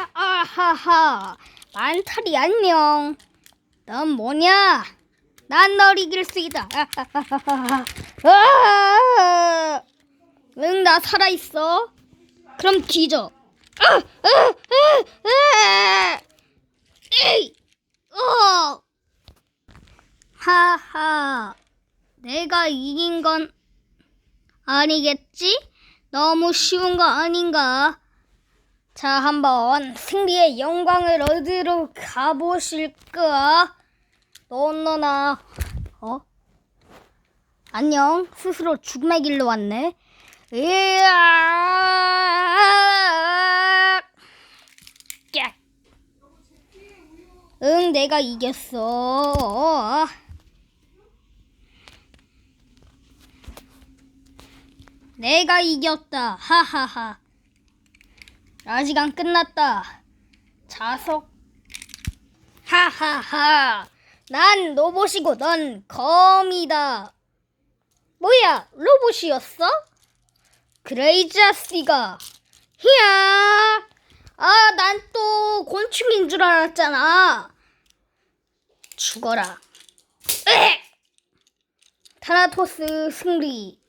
야, 아하하. 만탈이 안녕. 넌 뭐냐? 난 널 이길 수 있다. 아! 응, 나 살아있어. 그럼 뒤져. 아, 아, 아, 아! 어! 하하. 내가 이긴 건 아니겠지? 너무 쉬운 거 아닌가? 자, 한번 승리의 영광을 얻으러 가보실까? 너너나, 어? 안녕. 스스로 죽음의 길로 왔네. 으아! 깍! 응, 내가 이겼어. 내가 이겼다. 하하하. 아직 안 끝났다. 자석. 하하하. 난 로봇이고 넌 검이다. 뭐야, 로봇이었어? 그레이자스가. 히야. 아, 난 또 곤충인 줄 알았잖아. 죽어라. 으악! 타나토스 승리.